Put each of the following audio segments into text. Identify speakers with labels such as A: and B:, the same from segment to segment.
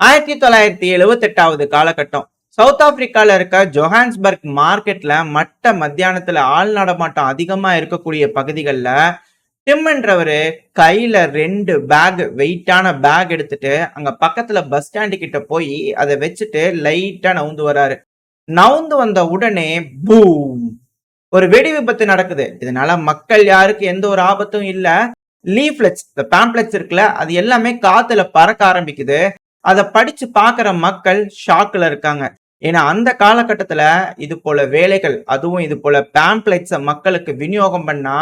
A: ஆயிரத்தி தொள்ளாயிரத்தி எழுவத்தி எட்டாவது காலகட்டம். சவுத் ஆப்பிரிக்கால இருக்க ஜொஹான்ஸ்பர்க் மார்க்கெட்ல மட்ட மத்தியானத்துல ஆள் நடமாட்டம் அதிகமா இருக்கக்கூடிய பகுதிகளில் டிம்ன்றவரு கையில ரெண்டு பேக் வெயிட்டான பேக் எடுத்துட்டு அங்க பக்கத்துல பஸ் ஸ்டாண்டு கிட்ட போய் அதை வச்சுட்டு லைட்டா நவுந்து வராரு. நவுந்து வந்த உடனே பூம்! ஒரு வெடி விபத்து நடக்குது. இதனால மக்கள் யாருக்கு எந்த ஒரு ஆபத்தும் இல்ல. லீஃப்லெட்ஸ் இந்த பேம்ப்ளெட்ஸ் இருக்குல்ல அது எல்லாமே காத்துல பறக்க ஆரம்பிக்குது. அதை படிச்சு பார்க்குற மக்கள் ஷாக்கில் இருக்காங்க. ஏன்னா அந்த காலகட்டத்தில் இது போல வேலைகள் அதுவும் இது போல பேம்ப்ளெட்ஸை மக்களுக்கு விநியோகம் பண்ணா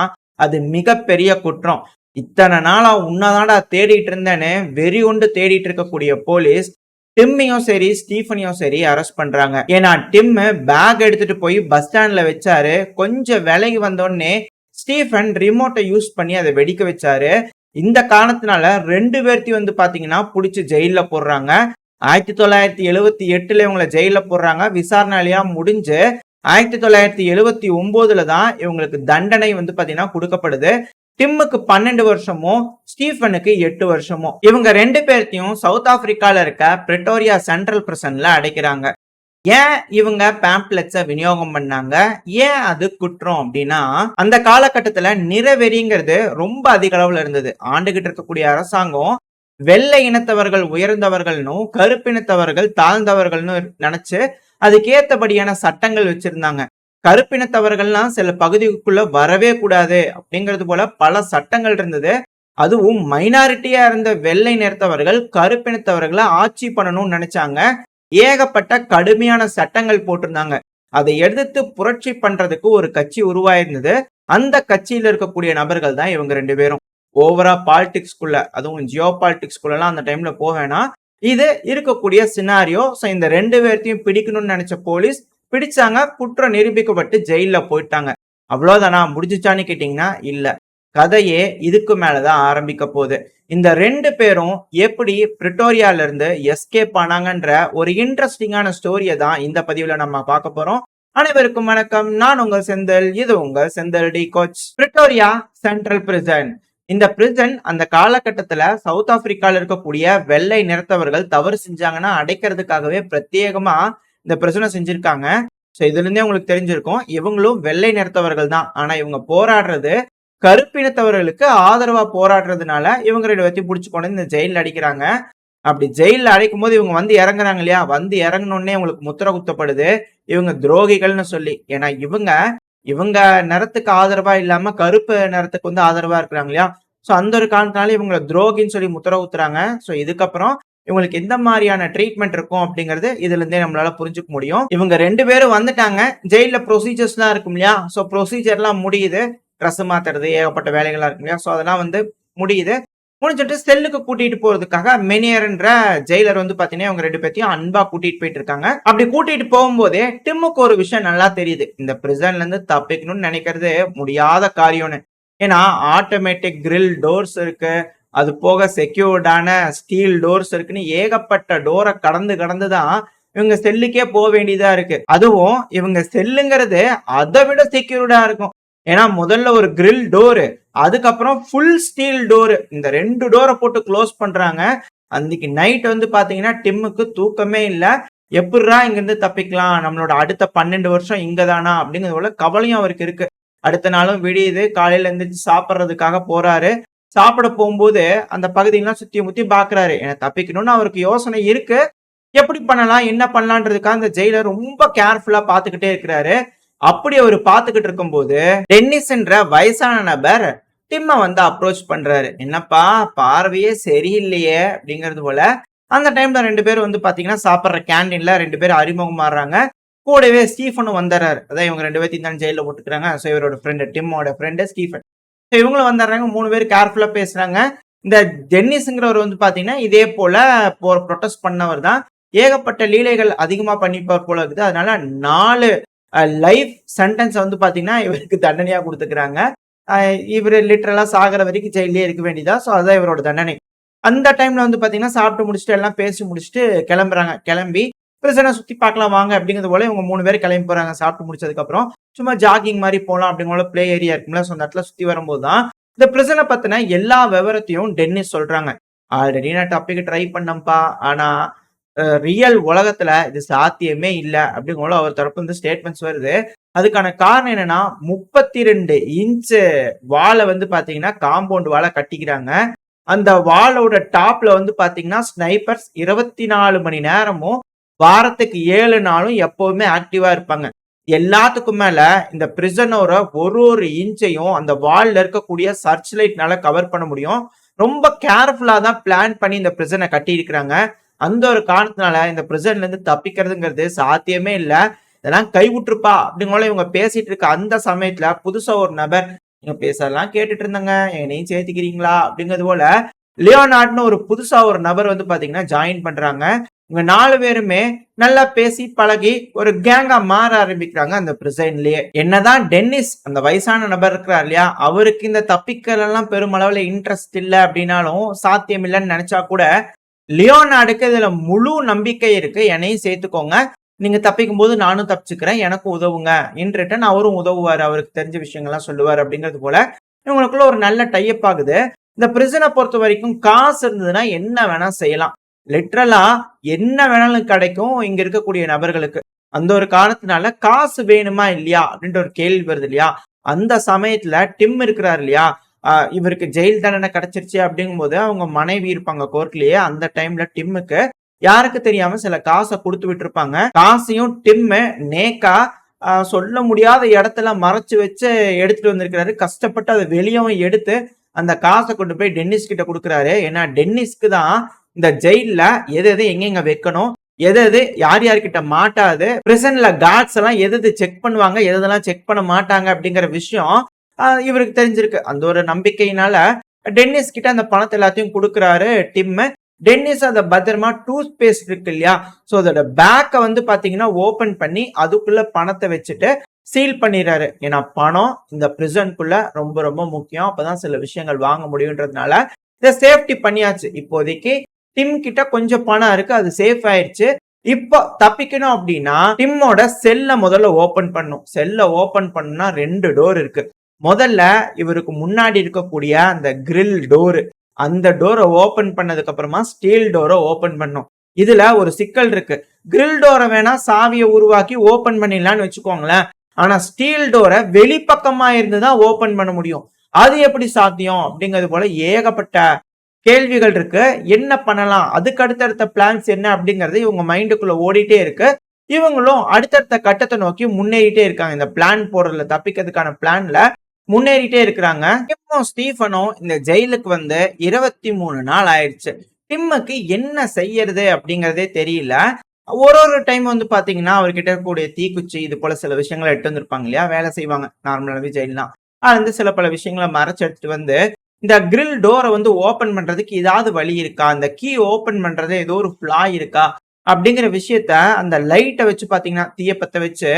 A: அது மிகப்பெரிய குற்றம். இத்தனை நாளா உன்னதாடா தேடிட்டு இருந்தேன்னு வெறி உண்டு தேடிட்டு இருக்கக்கூடிய போலீஸ் டிம்மையும் சரி ஸ்டீஃபனையும் சரி அரெஸ்ட் பண்றாங்க. ஏன்னா டிம்மு பேக் எடுத்துட்டு போய் பஸ் ஸ்டாண்ட்ல வச்சாரு. கொஞ்சம் விலகி வந்தோடனே ஸ்டீஃபன் ரிமோட்டை யூஸ் பண்ணி அதை வெடிக்க வச்சாரு. இந்த காரணத்தினால ரெண்டு பேர்த்தையும் வந்து பாத்தீங்கன்னா பிடிச்சி ஜெயில போடுறாங்க. ஆயிரத்தி தொள்ளாயிரத்தி எழுபத்தி எட்டுல இவங்களை ஜெயில போடுறாங்க. விசாரணையா முடிஞ்சு ஆயிரத்தி தொள்ளாயிரத்தி எழுபத்தி ஒன்பதுல தான் இவங்களுக்கு தண்டனை வந்து பாத்தீங்கன்னா கொடுக்கப்படுது. டிம்முக்கு பன்னெண்டு வருஷமும் ஸ்டீஃபனுக்கு எட்டு வருஷமும் இவங்க ரெண்டு பேர்த்தையும் சவுத் ஆப்பிரிக்கால இருக்க பிரிட்டோரியா சென்ட்ரல் பிரசன்ல அடைக்கிறாங்க. ஏன் இவங்க பேம்ப்ளெட்ஸை விநியோகம் பண்ணாங்க? ஏன் அது குற்றம் அப்படின்னா அந்த காலகட்டத்துல நிறவெறிங்கிறது ரொம்ப அதிக அளவுல இருந்தது. ஆண்டுகிட்டு இருக்கக்கூடிய அரசாங்கம் வெள்ளை இனத்தவர்கள் உயர்ந்தவர்கள்னும் கருப்பினத்தவர்கள் தாழ்ந்தவர்கள்னு நினைச்சு அதுக்கேத்தபடியான சட்டங்கள் வச்சிருந்தாங்க. கருப்பினத்தவர்கள்லாம் சில பகுதிக்குள்ள வரவே கூடாது அப்படிங்கிறது போல பல சட்டங்கள் இருந்தது. அதுவும் மைனாரிட்டியா இருந்த வெள்ளை நிறத்தவர்கள் கருப்பினத்தவர்களை ஆட்சி பண்ணணும்னு நினைச்சாங்க. ஏகப்பட்ட கடுமையான சட்டங்கள் போட்டிருந்தாங்க. அதை எடுத்து புரட்சி பண்றதுக்கு ஒரு கட்சி உருவாயிருந்தது. அந்த கட்சியில இருக்கக்கூடிய நபர்கள் தான் இவங்க ரெண்டு பேரும். ஓவரா பாலிடிக்ஸ்குள்ள அதுவும் ஜியோ பாலிடிக்ஸ்குள்ளலாம் அந்த டைம்ல போவேனா இது இருக்கக்கூடிய சினாரியோ ஸோ இந்த ரெண்டு பேர்த்தையும் பிடிக்கணும்னு நினைச்ச போலீஸ் பிடிச்சாங்க குற்றம் நிரூபிக்கப்பட்டு ஜெயில போயிட்டாங்க. அவ்வளோதானா முடிஞ்சிச்சான்னு கேட்டிங்கன்னா இல்லை. கதையே இதுக்கு மேலதான் ஆரம்பிக்க போகுது. இந்த ரெண்டு பேரும் எப்படி பிரிட்டோரியால இருந்து எஸ்கேப் ஆனாங்கன்ற ஒரு இன்ட்ரெஸ்டிங்கான ஸ்டோரியை தான் இந்த பதிவுல நம்ம பார்க்க போறோம். அனைவருக்கும் வணக்கம். நான் உங்கள் செந்தில் இது உங்கள் Senthil the coach. Pretoria central prison. இந்த பிரிசன் அந்த காலகட்டத்துல சவுத் ஆப்பிரிக்கால இருக்கக்கூடிய வெள்ளை நிறத்தவர்கள் தவறு செஞ்சாங்கன்னா அடைக்கிறதுக்காகவே பிரத்யேகமா இந்த பிரச்சனை செஞ்சிருக்காங்க. ஸோ இதுல இருந்தே உங்களுக்கு தெரிஞ்சிருக்கும். இவங்களும் வெள்ளை நிறத்தவர்கள் தான். ஆனா இவங்க போராடுறது கருப்பினத்தவர்களுக்கு ஆதரவா போராடுறதுனால இவங்களை வச்சு பிடிச்சி கொண்டு இந்த ஜெயிலில் அடிக்கிறாங்க. அப்படி ஜெயிலில் அடைக்கும் போது இவங்க வந்து இறங்குறாங்க இல்லையா? வந்து இறங்கினோடனே உங்களுக்கு முத்திர குத்தப்படுது. இவங்க துரோகிகள்னு சொல்லி. ஏன்னா இவங்க இவங்க நிறத்துக்கு ஆதரவா இல்லாம கருப்பு நிறத்துக்கு வந்து ஆதரவா இருக்கிறாங்க இல்லையா? ஸோ அந்த ஒரு காரணத்தினால இவங்களை துரோகின்னு சொல்லி முத்திர குத்துறாங்க. ஸோ இதுக்கப்புறம் இவங்களுக்கு எந்த மாதிரியான ட்ரீட்மெண்ட் இருக்கும் அப்படிங்கிறது இதுல இருந்தே நம்மளால புரிஞ்சுக்க முடியும். இவங்க ரெண்டு பேரும் வந்துட்டாங்க. ஜெயில ப்ரொசீஜர்ஸ் எல்லாம் இருக்கும் இல்லையா? ஸோ ப்ரொசீஜர்லாம் முடியுது. ட்ரெஸ் மாத்துறது ஏகப்பட்ட வேலைகளாக இருக்கு இல்லையா? ஸோ அதெல்லாம் வந்து முடியுது. முடிஞ்சிட்டு செல்லுக்கு கூட்டிட்டு போறதுக்காக மெனியர்ன்ற ஜெயிலர் வந்து பாத்தீங்கன்னா அவங்க ரெண்டு பேர்த்தையும் அன்பா கூட்டிட்டு போயிட்டு இருக்காங்க. அப்படி கூட்டிட்டு போகும்போதே டிம்முக்கு ஒரு விஷயம் நல்லா தெரியுது. இந்த பிரிசன்ல இருந்து தப்பிக்கணும்னு நினைக்கிறது முடியாத காரியம்னு. ஏன்னா ஆட்டோமேட்டிக் கிரில் டோர்ஸ் இருக்கு. அது போக செக்யூர்டான ஸ்டீல் டோர்ஸ் இருக்குன்னு ஏகப்பட்ட டோரை கடந்து கடந்து தான் இவங்க செல்லுக்கே போக வேண்டியதா இருக்கு. அதுவும் இவங்க செல்லுங்கிறது அதை விட செக்யூர்டா இருக்கும். ஏன்னா முதல்ல ஒரு கிரில் டோரு அதுக்கப்புறம் ஃபுல் ஸ்டீல் டோரு இந்த ரெண்டு டோரை போட்டு க்ளோஸ் பண்றாங்க. அன்னைக்கு நைட் வந்து பாத்தீங்கன்னா டிம்முக்கு தூக்கமே இல்லை. எப்படிரா இங்கிருந்து தப்பிக்கலாம்? நம்மளோட அடுத்த பன்னெண்டு வருஷம் இங்க தானா அப்படிங்கிறது போல கவலையும் அவருக்கு இருக்கு. அடுத்த நாளும் விடியுது. காலையில எந்திரிச்சு சாப்பிட்றதுக்காக போறாரு. சாப்பிட போகும்போது அந்த பகுதியெல்லாம் சுத்தி முத்தி பாக்குறாரு. எனக்கு தப்பிக்கணும்னு அவருக்கு யோசனை இருக்கு. எப்படி பண்ணலாம்? என்ன பண்ணலான்றதுக்காக அந்த ஜெயிலர் ரொம்ப கேர்ஃபுல்லா பாத்துக்கிட்டே இருக்கிறாரு. அப்படி அவர் பார்த்துக்கிட்டு இருக்கும்போது டென்னிஸ்ன்ற வயசான நபர் டிம்ம வந்து அப்ரோச் பண்றாரு. என்னப்பா பார்வையே சரியில்லையே அப்படிங்கிறது போல அந்த டைம்ல ரெண்டு பேரும் வந்து பாத்தீங்கன்னா சாப்பிட்ற கேண்டீன்ல ரெண்டு பேரும் அறிமுகமாடுறாங்க கூடவே ஸ்டீஃபனும் வந்துடுறாரு. அதான் இவங்க ரெண்டு பேர்த்தையும் தான் ஜெயில போட்டுக்கிறாங்க. ஸோ இவரோட ஃப்ரெண்டு டிம்மோட ஃப்ரெண்டு ஸ்டீஃபன். ஸோ இவங்களும் வந்துடுறாங்க. மூணு பேர் கேர்ஃபுல்லாக பேசுறாங்க. இந்த டென்னிஸ்ங்கிறவர் வந்து பார்த்தீங்கன்னா இதே போல போர் ப்ரொட்டஸ்ட் பண்ணவர் தான் ஏகப்பட்ட லீலைகள் அதிகமாக பண்ணிப்பார் போல இருக்குது. அதனால நாலு லைஃப் சென்டென்ஸ் வந்து பார்த்தீங்கன்னா இவருக்கு தண்டனையாக கொடுத்துக்கிறாங்க. இவர் லிட்டரலாக சாகிற வரைக்கும் ஜெயிலே இருக்க வேண்டியதா? ஸோ அதுதான் இவரோட தண்டனை. அந்த டைமில் வந்து பார்த்தீங்கன்னா சாப்பிட்டு முடிச்சுட்டு எல்லாம் பேசி முடிச்சுட்டு கிளம்புறாங்க. கிளம்பி பிரசனை சுற்றி பார்க்கலாம் வாங்க அப்படிங்கிறது போல இவங்க மூணு பேர் கிளம்பி போகிறாங்க சாப்பிட்டு முடிச்சதுக்கப்புறம் சும்மா ஜாகிங் மாதிரி போகலாம் அப்படிங்கிற பிளே ஏரியா இருக்கும்ல. ஸோ அந்த இடத்துல சுற்றி வரும்போது தான் இந்த பிரசனை பற்றின எல்லா விவரத்தையும் டென்னிஸ் சொல்கிறாங்க ஆல்ரெடி நான் டாப்பிக்கு ட்ரை பண்ணப்பா ஆனால் ரியல் உலகத்துல இது சாத்தியமே இல்லை அப்படிங்கிற அவர் தரப்பு வந்து ஸ்டேட்மெண்ட்ஸ் வருது. அதுக்கான காரணம் என்னன்னா முப்பத்தி ரெண்டு இன்ச்சு வாலை வந்து பாத்தீங்கன்னா காம்பவுண்ட் வாலை கட்டிக்கிறாங்க. அந்த வாலோட டாப்ல வந்து பாத்தீங்கன்னா ஸ்னைப்பர்ஸ் இருபத்தி நாலு மணி நேரமும் வாரத்துக்கு ஏழு நாளும் எப்பவுமே ஆக்டிவா இருப்பாங்க. எல்லாத்துக்கும் மேல இந்த பிரிசனோர ஒரு ஒரு இன்ச்சையும் அந்த வால்ல இருக்கக்கூடிய சர்ச் லைட்னால கவர் பண்ண முடியும். ரொம்ப கேர்ஃபுல்லா தான் பிளான் பண்ணி இந்த பிரிசனை கட்டி இருக்கிறாங்க அந்த ஒரு காரணத்தினால இந்த பிரிசன்ல இருந்து தப்பிக்கிறதுங்கிறது சாத்தியமே இல்லை. இதெல்லாம் கைவிட்டுருப்பா அப்படிங்கோல இவங்க பேசிட்டு இருக்க அந்த சமயத்துல புதுசா ஒரு நபர் நீங்க பேசலாம் கேட்டுட்டு இருந்தாங்க. என்னையும் சேர்த்துக்கிறீங்களா? அப்படிங்கிறது போல லியோனார்ட்னு ஒரு புதுசா ஒரு நபர் வந்து பாத்தீங்கன்னா ஜாயின் பண்றாங்க. இவங்க நாலு பேருமே நல்லா பேசி பழகி ஒரு கேங்கா மாற ஆரம்பிக்கிறாங்க அந்த பிரசைன்லயே என்னதான் டென்னிஸ் அந்த வயசான நபர் இருக்கிறார் இல்லையா அவருக்கு இந்த தப்பிக்கல் எல்லாம் பெருமளவுல இன்ட்ரெஸ்ட் இல்லை அப்படின்னாலும் சாத்தியம் இல்லைன்னு நினைச்சா கூட லியோனார்டுக்கு இதுல முழு நம்பிக்கை இருக்கு. என்னையும் சேர்த்துக்கோங்க. நீங்க தப்பிக்கும் போது நானும் தப்பிச்சுக்கிறேன். எனக்கும் உதவுங்க. இன் ரிட்டன் அவரும் உதவுவார். அவருக்கு தெரிஞ்ச விஷயங்கள்லாம் சொல்லுவார் அப்படிங்கிறது போல இவங்களுக்குள்ள ஒரு நல்ல டைப் ஆகுது. இந்த பிரிசனை பொறுத்த வரைக்கும் காசு இருந்ததுன்னா என்ன வேணா செய்யலாம். லிட்ரலா என்ன வேணாலும் கிடைக்கும் இங்க இருக்கக்கூடிய நபர்களுக்கு. அந்த ஒரு காரணத்தினால காசு வேணுமா இல்லையா அப்படின்ற ஒரு கேள்வி வருது இல்லையா? அந்த சமயத்துல டிம் இருக்கிறார் இல்லையா? இவருக்கு ஜெயில் தண்டனை கிடைச்சிருச்சு அப்படிங்கும்போது அவங்க மனைவி இருப்பாங்க கோர்ட்லயே அந்த டைம்ல டிம்முக்கு யாருக்கு தெரியாம சில காசை கொடுத்து விட்டுருப்பாங்க. காசையும் டிம்மு நேக்கா சொல்ல முடியாத இடத்துல மறைச்சு வச்சு எடுத்துட்டு வந்திருக்கிறாரு. கஷ்டப்பட்டு அதை வெளியவும் எடுத்து அந்த காசை கொண்டு போய் டென்னிஸ் கிட்ட கொடுக்குறாரு. ஏன்னா டென்னிஸ்க்கு தான் இந்த ஜெயில எது எது எங்கெங்க வைக்கணும் எது எது யார் யார்கிட்ட மாட்டாது பிரிசன்ல கார்ட்ஸ் எல்லாம் எது எது செக் பண்ணுவாங்க எதெல்லாம் செக் பண்ண மாட்டாங்க அப்படிங்கிற விஷயம் இவருக்கு தெரிஞ்சிருக்கு. அந்த ஒரு நம்பிக்கையினால டென்னிஸ் கிட்ட அந்த பணத்தை எல்லாத்தையும் கொடுக்குறாரு டிம்மு டென்னிஸ் அந்த பத்திரமா டூத் பேஸ்ட் இருக்கு இல்லையா? ஸோ அதோட பேக்கை வந்து பாத்தீங்கன்னா ஓபன் பண்ணி அதுக்குள்ள பணத்தை வச்சுட்டு சீல் பண்ணிடுறாரு. ஏன்னா பணம் இந்த பிரிசனுக்குள்ள ரொம்ப ரொம்ப முக்கியம். அப்பதான் சில விஷயங்கள் வாங்க முடியுன்றதுனால இதை சேஃப்டி பண்ணியாச்சு. இப்போதைக்கு டிம் கிட்ட கொஞ்சம் பணம் இருக்கு அது சேஃப் ஆயிடுச்சு. இப்போ தப்பிக்கணும் அப்படின்னா டிம்மோட செல்ல முதல்ல ஓபன் பண்ணும். செல்ல ஓபன் பண்ணா ரெண்டு டோர் இருக்கு. முதல்ல இவருக்கு முன்னாடி இருக்கக்கூடிய அந்த கிரில் டோரு அந்த டோரை ஓபன் பண்ணதுக்கு அப்புறமா ஸ்டீல் டோரை ஓபன் பண்ணும். இதுல ஒரு சிக்கல் இருக்கு. கிரில் டோரை வேணா சாவியை உருவாக்கி ஓபன் பண்ணிடலாம்னு வச்சுக்கோங்களேன். ஆனா ஸ்டீல் டோரை வெளிப்பக்கமா இருந்து தான் ஓபன் பண்ண முடியும். அது எப்படி சாத்தியம்? அப்படிங்கிறது போல ஏகப்பட்ட கேள்விகள் இருக்கு. என்ன பண்ணலாம்? அதுக்கு அடுத்தடுத்த பிளான்ஸ் என்ன அப்படிங்கறது இவங்க மைண்டுக்குள்ள ஓடிட்டே இருக்கு. இவங்களும் அடுத்தடுத்த கட்டத்தை நோக்கி முன்னேறிட்டே இருக்காங்க. இந்த பிளான் போடுறதுல தப்பிக்கிறதுக்கான பிளான்ல முன்னேறிட்டே இருக்கிறாங்க. டிம்மும் ஸ்டீஃபனும் இந்த ஜெயிலுக்கு வந்து இருபத்தி மூணு நாள் ஆயிடுச்சு. டிம்முக்கு என்ன செய்யறது அப்படிங்கிறதே தெரியல. ஒரு ஒரு டைம் வந்து பாத்தீங்கன்னா அவர்கிட்ட இருக்கக்கூடிய தீக்குச்சி இது போல சில விஷயங்களை எடுத்து வந்திருப்பாங்க இல்லையா? வேலை செய்வாங்க. நார்மலாகவே ஜெயிலாம் அது வந்து சில பல விஷயங்களை மறைச்சு எடுத்துட்டு வந்து இந்த கிரில் டோரை வந்து ஓபன் பண்றதுக்கு ஏதாவது வழி இருக்கா? அந்த கீ ஓபன் பண்றது ஏதோ ஒரு ஃபிளா இருக்கா? அப்படிங்கிற விஷயத்த அந்த லைட்டை வச்சு பார்த்தீங்கன்னா தீயப்பத்தை வச்சு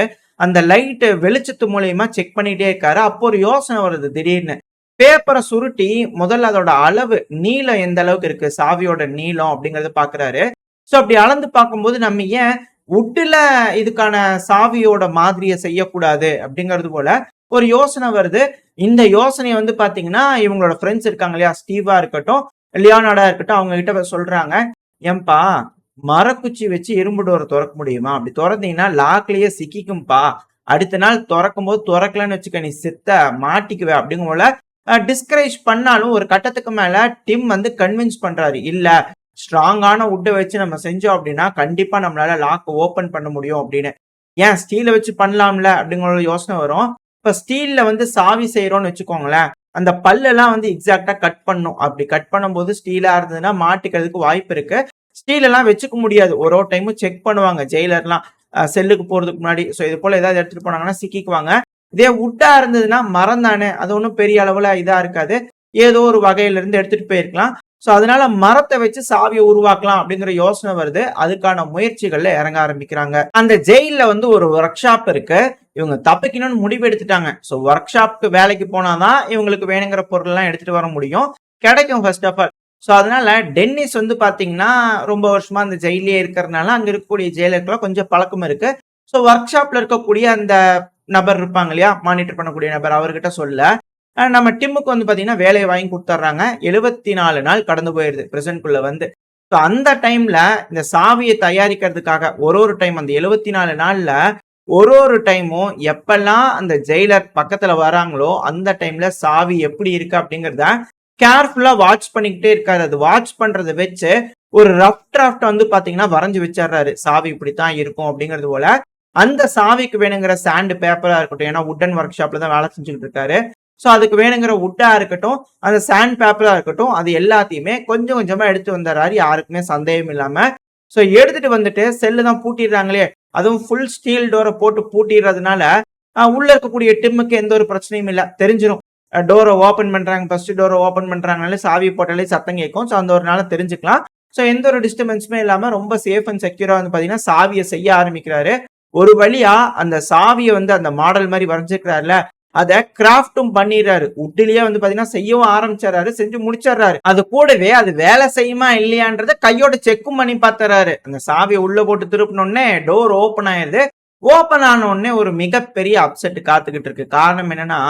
A: அந்த லைட்டு வெளிச்சத்து மூலயமா செக் பண்ணிட்டே இருக்காரு. அப்போ ஒரு யோசனை வருது திடீர்னு. பேப்பரை சுருட்டி முதல்ல அதோட அளவு நீளம் எந்த அளவுக்கு இருக்கு? சாவியோட நீளம் அப்படிங்கறத பாக்குறாரு. ஸோ அப்படி அளந்து பார்க்கும்போது நம்ம ஏன் உட்டுல இதுக்கான சாவியோட மாதிரியை செய்யக்கூடாது அப்படிங்கிறது போல ஒரு யோசனை வருது. இந்த யோசனையை வந்து பாத்தீங்கன்னா இவங்களோட ஃப்ரெண்ட்ஸ் இருக்காங்க இல்லையா? ஸ்டீவா இருக்கட்டும் லியானாடா இருக்கட்டும் அவங்க கிட்ட சொல்றாங்க. ஏன்பா மரக்குச்சி வச்சு இரும்பு டோரை திறக்க முடியுமா? அப்படி திறந்தீங்கன்னா லாக்லயே சிக்கிக்கும்பா. அடுத்த நாள் திறக்கும் போது திறக்கலன்னு வச்சுக்க நீ சித்த மாட்டிக்குவே அப்படிங்கும் போல டிஸ்கரேஜ் பண்ணாலும் ஒரு கட்டத்துக்கு மேல டிம் வந்து கன்வின்ஸ் பண்றாரு. இல்ல ஸ்ட்ராங்கான உட்டை வச்சு நம்ம செஞ்சோம் அப்படின்னா கண்டிப்பா நம்மளால லாக் ஓப்பன் பண்ண முடியும் அப்படின்னு. ஏன் ஸ்டீலை வச்சு பண்ணலாம்ல அப்படிங்கிற ஒரு யோசனை வரும். இப்ப ஸ்டீல்ல வந்து சாவி செய்யறோம்னு வச்சுக்கோங்களேன் அந்த பல்லெல்லாம் வந்து எக்ஸாக்டா கட் பண்ணும். அப்படி கட் பண்ணும்போது ஸ்டீலா இருந்ததுன்னா மாட்டிக்கிறதுக்கு வாய்ப்பு இருக்கு. கீழெல்லாம் வச்சுக்க முடியாது. ஒரு ஒரு டைமும் செக் பண்ணுவாங்க. ஜெயிலர்லாம் செல்லுக்கு போகிறதுக்கு முன்னாடி. ஸோ இது போல் ஏதாவது எடுத்துகிட்டு போனாங்கன்னா சிக்கிக்குவாங்க. இதே உட்டா இருந்ததுன்னா மரம் தானே அது ஒன்றும் பெரிய அளவில் இதாக இருக்காது. ஏதோ ஒரு வகையிலேருந்து எடுத்துகிட்டு போயிருக்கலாம். ஸோ அதனால மரத்தை வச்சு சாவியை உருவாக்கலாம் அப்படிங்கிற யோசனை வருது. அதுக்கான முயற்சிகள்ல இறங்க ஆரம்பிக்கிறாங்க. அந்த ஜெயில வந்து ஒரு ஒர்க் ஷாப் இருக்கு. இவங்க தப்பிக்கணும்னு முடிவு எடுத்துட்டாங்க. ஸோ ஒர்க் ஷாப்க்கு வேலைக்கு போனாதான் இவங்களுக்கு வேணுங்கிற பொருள் எல்லாம் எடுத்துட்டு வர முடியும். கிடைக்கும் ஃபர்ஸ்ட் ஆஃப் ஆல் ஸோ அதனால டென்னிஸ் வந்து பார்த்தீங்கன்னா ரொம்ப வருஷமா அந்த ஜெயிலே இருக்கிறதுனால அங்கே இருக்கக்கூடிய ஜெயிலருக்குலாம் கொஞ்சம் பழக்கம் இருக்கு. ஸோ ஒர்க் ஷாப்ல இருக்கக்கூடிய அந்த நபர் இருப்பாங்க இல்லையா? மானிட்டர் பண்ணக்கூடிய நபர் அவர்கிட்ட சொல்ல. நம்ம டிம்முக்கு வந்து பார்த்தீங்கன்னா வேலையை வாங்கி கொடுத்துட்றாங்க எழுபத்தி நாலு நாள் கடந்து போயிடுது பிரசன்ட்குள்ள வந்து. ஸோ அந்த டைம்ல இந்த சாவியை தயாரிக்கிறதுக்காக ஒரு ஒரு டைம் அந்த எழுபத்தி நாலு நாள்ல ஒரு ஒரு டைமும் எப்பெல்லாம் அந்த ஜெயிலர் பக்கத்துல வராங்களோ அந்த டைம்ல சாவி எப்படி இருக்கு அப்படிங்கிறத கேர்ஃபுல்லா வாட்ச் பண்ணிக்கிட்டே இருக்காரு. அது வாட்ச் பண்றதை வச்சு ஒரு ரஃப் டிராஃப்ட் வந்து பாத்தீங்கன்னா வரைஞ்சு வச்சிடுறாரு. சாவி இப்படித்தான் இருக்கும் அப்படிங்கிறது போல அந்த சாவிக்கு வேணுங்கிற சாண்ட் பேப்பரா இருக்கட்டும் ஏன்னா உட்டன் ஒர்க் ஷாப்ல தான் வேலை செஞ்சுக்கிட்டு இருக்காரு. ஸோ அதுக்கு வேணுங்கிற உட்டா இருக்கட்டும் அந்த சாண்ட் பேப்பரா இருக்கட்டும் அது எல்லாத்தையுமே கொஞ்சம் கொஞ்சமா எடுத்து வந்துடுறாரு. யாருக்குமே சந்தேகம் இல்லாம. ஸோ எடுத்துட்டு வந்துட்டு செல்லு தான் பூட்டிடுறாங்களே அதுவும் ஃபுல் ஸ்டீல் டோரை போட்டு பூட்டிடுறதுனால உள்ள இருக்கக்கூடிய டிம்முக்கு எந்த ஒரு பிரச்சனையும் இல்லை. தெரிஞ்சிடும் டோரை ஓப்பன் பண்ணுறாங்க ஃபஸ்ட்டு டோரை ஓப்பன் பண்ணுறாங்கனாலே சாவி போட்டாலே சத்தம் கேட்கும். ஸோ அந்த ஒரு நாள தெரிஞ்சுக்கலாம். ஸோ எந்த ஒரு டிஸ்டர்பன்ஸுமே இல்லாமல் ரொம்ப சேஃப் அண்ட் செக்யூராக வந்து பார்த்தீங்கன்னா சாவியை செய்ய ஆரம்பிக்கிறாரு. ஒரு வழியா அந்த சாவியை வந்து அந்த மாடல் மாதிரி வரைஞ்சிருக்கிறாருல அதை கிராஃப்டும் பண்ணிடுறாரு. உட்டிலேயே வந்து பாத்தீங்கன்னா செய்யவும் ஆரம்பிச்சிடறாரு. செஞ்சு முடிச்சிடுறாரு. அது கூடவே அது வேலை செய்யுமா இல்லையான்றத கையோட செக்கும் பண்ணி பார்த்துறாரு அந்த சாவியை உள்ள போட்டு திருப்பினோடனே டோர் ஓப்பன் ஆயிருது. ஓப்பன் ஆன உடனே ஒரு மிகப்பெரிய அப்செட் காத்துக்கிட்டு இருக்கு. காரணம் என்னன்னா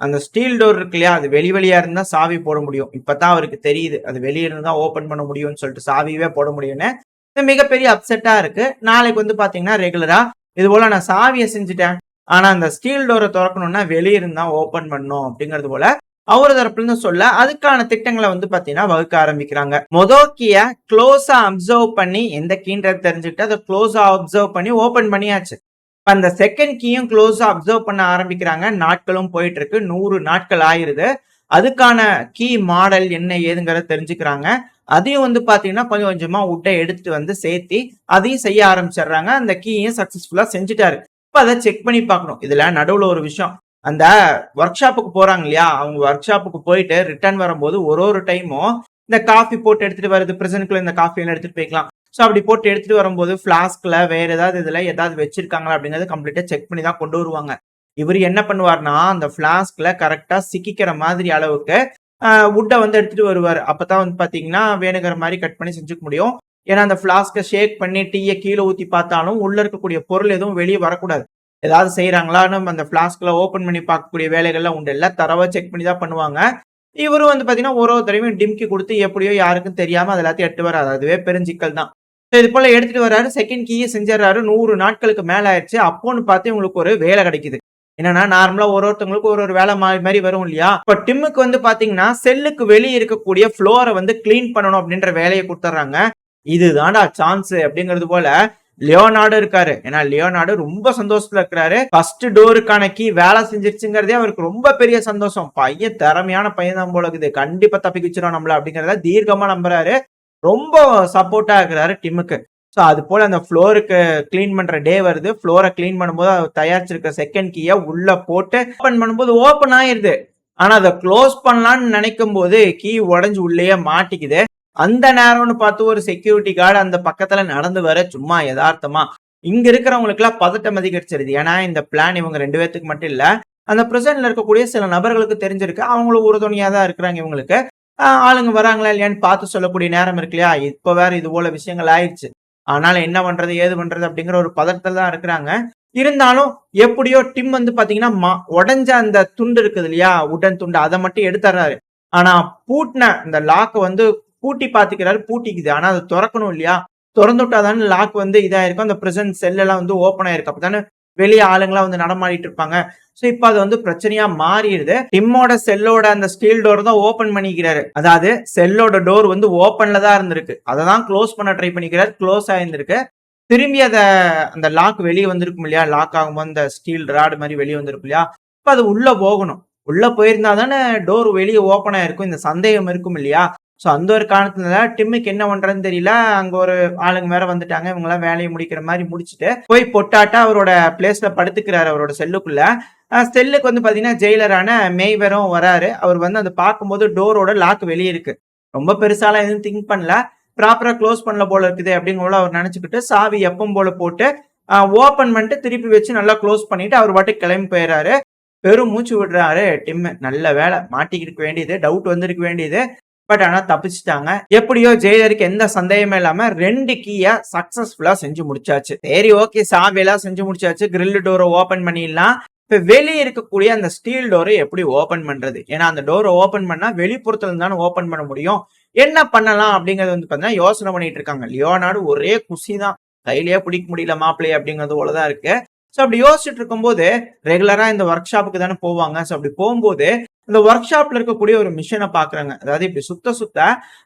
A: அந்த ஸ்டீல் டோர் இருக்கு இல்லையா? அது வெளி வெளியா இருந்தா சாவி போட முடியும். இப்பதான் அவருக்கு தெரியுது. அது வெளியே இருந்தா ஓபன் பண்ண முடியும்னு சொல்லிட்டு சாவியவே போட முடியும்னு. இது மிகப்பெரிய அப்செட்டா இருக்கு. நாளைக்கு வந்து பாத்தீங்கன்னா ரெகுலரா இது போல நான் சாவியை செஞ்சுட்டேன். ஆனா அந்த ஸ்டீல் டோரை திறக்கணும்னா வெளியே இருந்தா ஓபன் பண்ணும் அப்படிங்கிறது போல அவர் தரப்புலேருந்து சொல்ல அதுக்கான திட்டங்களை வந்து பார்த்தீங்கன்னா வகுக்க ஆரம்பிக்கிறாங்க. மொதோக்கிய க்ளோஸாக க்ளோஸா அப்சர்வ் பண்ணி எந்த கீன்றதை தெரிஞ்சுக்கிட்டு அதை க்ளோஸா அப்சர்வ் பண்ணி ஓப்பன் பண்ணியாச்சு. இப்போ அந்த செகண்ட் கீயும் க்ளோஸாக அப்சர்வ் பண்ண ஆரம்பிக்கிறாங்க. நாட்களும் போயிட்டு இருக்கு நூறு நாட்கள் ஆயிருது. அதுக்கான கீ மாடல் என்ன ஏதுங்கிறத தெரிஞ்சுக்கிறாங்க. அதையும் வந்து பார்த்தீங்கன்னா கொஞ்சம் கொஞ்சமாக உட்டை எடுத்துட்டு வந்து சேர்த்தி அதையும் செய்ய ஆரம்பிச்சிடுறாங்க. அந்த கீயும் சக்ஸஸ்ஃபுல்லாக செஞ்சுட்டாரு. இப்போ அதை செக் பண்ணி பார்க்கணும். இதில் நடுவில் ஒரு விஷயம். அந்த ஒர்க் ஷாப்புக்கு போகிறாங்க இல்லையா? அவங்க ஒர்க் ஷாப்புக்கு போயிட்டு ரிட்டர்ன் வரும்போது ஒரு ஒரு டைமும் இந்த காஃபி போட்டு எடுத்துகிட்டு வருது பிரசன்ட்குள்ள இந்த காஃபியெல்லாம் எடுத்துகிட்டு போய்க்கலாம். ஸோ அப்படி போட்டு எடுத்துட்டு வரும்போது ஃப்ளாஸ்கில் வேற ஏதாவது இதில் ஏதாவது வச்சிருக்காங்களா அப்படிங்கிறது கம்ப்ளீட்டாக செக் பண்ணி தான் கொண்டு வருவாங்க. இவர் என்ன பண்ணுவார்னா அந்த ஃப்ளாஸ்கில் கரெக்டாக சிக்கிக்கிற மாதிரி அளவுக்கு உட்டை வந்து எடுத்துட்டு வருவார். அப்போ தான் வந்து பார்த்தீங்கன்னா வேணுங்கிற மாதிரி கட் பண்ணி செஞ்சுக்க முடியும். ஏன்னா அந்த ஃப்ளாஸ்கை ஷேக் பண்ணி டீயை கீழே ஊற்றி பார்த்தாலும் உள்ளே இருக்கக்கூடிய பொருள் எதுவும் வெளியே வரக்கூடாது. ஏதாவது செய்கிறாங்களான்னு அந்த ஃப்ளாஸ்கில் ஓப்பன் பண்ணி பார்க்கக்கூடிய வேலைகள்லாம் உண்டு. எல்லாம் தரவை செக் பண்ணி தான் பண்ணுவாங்க. இவரும் வந்து பார்த்தீங்கன்னா ஒரு ஒரு தடவையும் டிம்கி கொடுத்து எப்படியோ யாருக்கும் தெரியாமல் அது எல்லாத்தையும் எடுத்து வராது அதுவே பெருஞ்சிக்கல் தான். ஸோ இது போல எடுத்துட்டு வர்றாரு செகண்ட் கீயை செஞ்சிடறாரு. நூறு நாட்களுக்கு மேலே ஆயிடுச்சு. அப்போன்னு பார்த்து இவங்களுக்கு ஒரு வேலை கிடைக்குது. என்னன்னா நார்மலா ஒரு ஒருத்தவங்களுக்கு ஒரு ஒரு வேலை மாதிரி வரும் இல்லையா? இப்ப டிம்முக்கு வந்து பாத்தீங்கன்னா செல்லுக்கு வெளியே இருக்கக்கூடிய ஃப்ளோரை வந்து கிளீன் பண்ணணும் அப்படின்ற வேலையை கொடுத்துட்றாங்க. இதுதான்டா சான்ஸ் அப்படிங்கிறது போல லியோனார்டு இருக்காரு. ஏன்னா லியோனார்டு ரொம்ப சந்தோஷத்துல இருக்கிறாரு. ஃபர்ஸ்ட் டோருக்கான கீ வேலை செஞ்சிருச்சுங்கிறதே அவருக்கு ரொம்ப பெரிய சந்தோஷம். பையன் திறமையான பையன் தான் போல இருக்குது. கண்டிப்பா தப்பிக்கிச்சிடும் நம்மள அப்படிங்கிறத தீர்க்கமா நம்புறாரு. ரொம்ப சப்போர்ட்டா இருக்கிறாரு டிம்முக்கு. ஸோ அது போல அந்த ஃப்ளோருக்கு க்ளீன் பண்ற டே வருது. ஃப்ளோரை க்ளீன் பண்ணும்போது அவர் தயாரிச்சிருக்க செகண்ட் கீயை உள்ள போட்டு ஓப்பன் பண்ணும்போது ஓப்பன் ஆயிருது. ஆனா அதை க்ளோஸ் பண்ணலான்னு நினைக்கும் போது கீ உடஞ்சி உள்ளேயே மாட்டிக்குது. அந்த நேரம்னு பார்த்து ஒரு செக்யூரிட்டி கார்டு அந்த பக்கத்துல நடந்து வர சும்மா யதார்த்தமா இங்க இருக்கிறவங்களுக்கு எல்லாம் பதட்டம் அதிகரிச்சிருது. ஏன்னா இந்த பிளான் இவங்க ரெண்டு பேத்துக்கு மட்டும் இல்ல அந்த பிரசன்ட்ல இருக்கக்கூடிய சில நபர்களுக்கு தெரிஞ்சிருக்கு. அவங்களும் உறுதுணையா தான் இருக்கிறாங்க இவங்களுக்கு. ஆளுங்க வராங்களா இல்லையான்னு பார்த்து சொல்லக்கூடிய நேரம் இருக்கு இல்லையா? இப்போ வேற இது போல விஷயங்கள் ஆயிடுச்சு. அதனால என்ன பண்றது ஏது பண்றது அப்படிங்கிற ஒரு பதட்டத்தில் தான் இருக்கிறாங்க. இருந்தாலும் எப்படியோ டிம் வந்து பாத்தீங்கன்னா மா- அந்த துண்டு இருக்குது இல்லையா? உடன் துண்டு அதை மட்டும் எடுத்துறாரு ஆனா பூட்டின அந்த லாக்கை வந்து பூட்டி பாத்துக்கிறாரு பூட்டிக்குது. ஆனா அதை திறக்கணும் இல்லையா? திறந்து விட்டாதானே லாக் வந்து இதாயிருக்கும். அந்த பிரசன்ட் செல் எல்லாம் வந்து ஓப்பன் ஆயிருக்கு. அப்பதானே வெளியே ஆளுங்களாம் வந்து நடமாடிட்டு இருப்பாங்க. சோ இப்போ அது வந்து பிரச்சனையா மாறிடுது. டிம்மோட செல்லோட அந்த ஸ்டீல் டோர் தான் ஓபன் பண்ணிக்கிறாரு. அதாவது செல்லோட டோர் வந்து ஓப்பன்ல தான் இருந்திருக்கு. அதை தான் க்ளோஸ் பண்ண ட்ரை பண்ணிக்கிறார். க்ளோஸ் ஆயிருந்திருக்கு. திரும்பி அதை அந்த லாக் வெளியே வந்திருக்கும் இல்லையா? லாக் ஆகும்போது அந்த ஸ்டீல் ராடு மாதிரி வெளியே வந்திருக்கும் இல்லையா? இப்ப அது உள்ள போகணும். உள்ள போயிருந்தா தானே டோர் வெளியே ஓப்பன் ஆயிருக்கும். இந்த சந்தேகம் இருக்கும் இல்லையா? ஸோ அந்த ஒரு காரணத்துல டிம்முக்கு என்ன பண்றதுன்னு தெரியல. அங்க ஒரு ஆளுங்க வேற வந்துட்டாங்க. இவங்க எல்லாம் வேலையை முடிக்கிற மாதிரி முடிச்சுட்டு போய் பொட்டாட்டா அவரோட பிளேஸ்ல படுத்துக்கிறாரு அவரோட செல்லுக்குள்ள செல்லுக்கு வந்து பாத்தீங்கன்னா ஜெயிலரான மேய்வரும் வராரு. அவர் வந்து அதை பார்க்கும்போது டோரோட லாக் வெளியே இருக்கு. ரொம்ப பெருசாலாம் எதுவும் திங்க் பண்ணல. ப்ராப்பரா க்ளோஸ் பண்ணல போல இருக்குது அப்படிங்கிற போல அவர் நினைச்சுக்கிட்டு சாவி எப்பவும் போல போட்டு ஓபன் பண்ணிட்டு திருப்பி வச்சு நல்லா க்ளோஸ் பண்ணிட்டு அவர் பாட்டு கிளம்பி போயிடுறாரு பெரும் மூச்சு விடுறாரு டிம் நல்ல வேலை. மாட்டிக்கிட்டு வேண்டியது. டவுட் வந்திருக்க வேண்டியது. பட் ஆனா தப்பிச்சிட்டாங்க. எப்படியோ ஜெயிலருக்கு எந்த சந்தேகமே இல்லாம ரெண்டு கீய சக்சஸ்ஃபுல்லா செஞ்சு முடிச்சாச்சு. சரி ஓகே சாவியெல்லாம் செஞ்சு முடிச்சாச்சு. கிரில் டோரை ஓபன் பண்ணிடலாம். இப்ப வெளியே இருக்கக்கூடிய அந்த ஸ்டீல் டோரை எப்படி ஓபன் பண்றது? ஏன்னா அந்த டோரை ஓபன் பண்ணா வெளிப்புறத்துல இருந்து தானே ஓபன் பண்ண முடியும். என்ன பண்ணலாம் அப்படிங்கறது வந்து பாத்தீங்கன்னா யோசனை பண்ணிட்டு இருக்காங்க. லியோனாடு ஒரே குஷி தான். கையிலேயே பிடிக்க முடியல மாப்பிள்ளையே அப்படிங்கிறது போலதான் இருக்கு. ஸோ அப்படி யோசிச்சுட்டு இருக்கும்போது ரெகுலராக இந்த ஒர்க் ஷாப்புக்கு தானே போவாங்க. ஸோ அப்படி போகும்போது இந்த ஒர்க் ஷாப்ல இருக்கக்கூடிய ஒரு மிஷினை பாக்குறாங்க. அதாவது இப்படி சுத்த சுத்த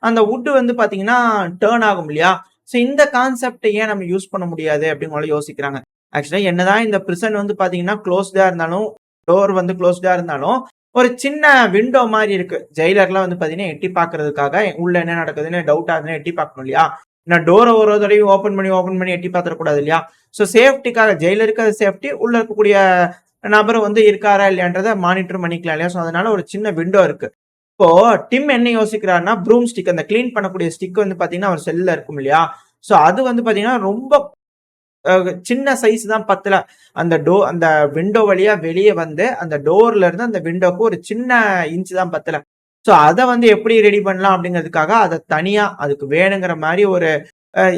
A: அந்த வுட்டு வந்து பாத்தீங்கன்னா டேர்ன் ஆகும் இல்லையா? ஸோ இந்த கான்செப்டை ஏன் நம்ம யூஸ் பண்ண முடியாது அப்படிங்கிற யோசிக்கிறாங்க. ஆக்சுவலாக என்னதான் இந்த பிரிசன் வந்து பாத்தீங்கன்னா க்ளோஸ்டா இருந்தாலும் டோர் வந்து க்ளோஸ்டா இருந்தாலும் ஒரு சின்ன விண்டோ மாதிரி இருக்கு. ஜெயிலர்லாம் வந்து பாத்தீங்கன்னா எட்டி பாக்குறதுக்காக உள்ள என்ன நடக்குதுன்னு டவுட் ஆகுதுன்னு எட்டி பார்க்கணும் இல்லையா? நான் டோரை ஒரு தடவையும் ஓப்பன் பண்ணி ஓப்பன் பண்ணி எட்டி பார்த்துடக்கூடாது இல்லையா? ஸோ சேஃப்டிக்காக ஜெயிலருக்கு அது சேஃப்டி உள்ள இருக்கக்கூடிய நபர் வந்து இருக்காரா இல்லையான்றதை மானிட்டர் பண்ணிக்கலாம் இல்லையா? ஸோ அதனால ஒரு சின்ன விண்டோ இருக்கு. இப்போ டிம் என்ன யோசிக்கிறாருன்னா ப்ரூம் ஸ்டிக் அந்த க்ளீன் பண்ணக்கூடிய ஸ்டிக் வந்து பார்த்தீங்கன்னா அவர் செல்ல இருக்கும் இல்லையா? ஸோ அது வந்து பார்த்தீங்கன்னா ரொம்ப சின்ன சைஸ் தான் பத்தல. அந்த டோ அந்த விண்டோ வழியா வெளியே வந்து அந்த டோர்ல இருந்து அந்த விண்டோக்கு ஒரு சின்ன இன்ச் தான் பத்தல. ஸோ அதை வந்து எப்படி ரெடி பண்ணலாம் அப்படிங்கிறதுக்காக அதை தனியா அதுக்கு வேணுங்கிற மாதிரி ஒரு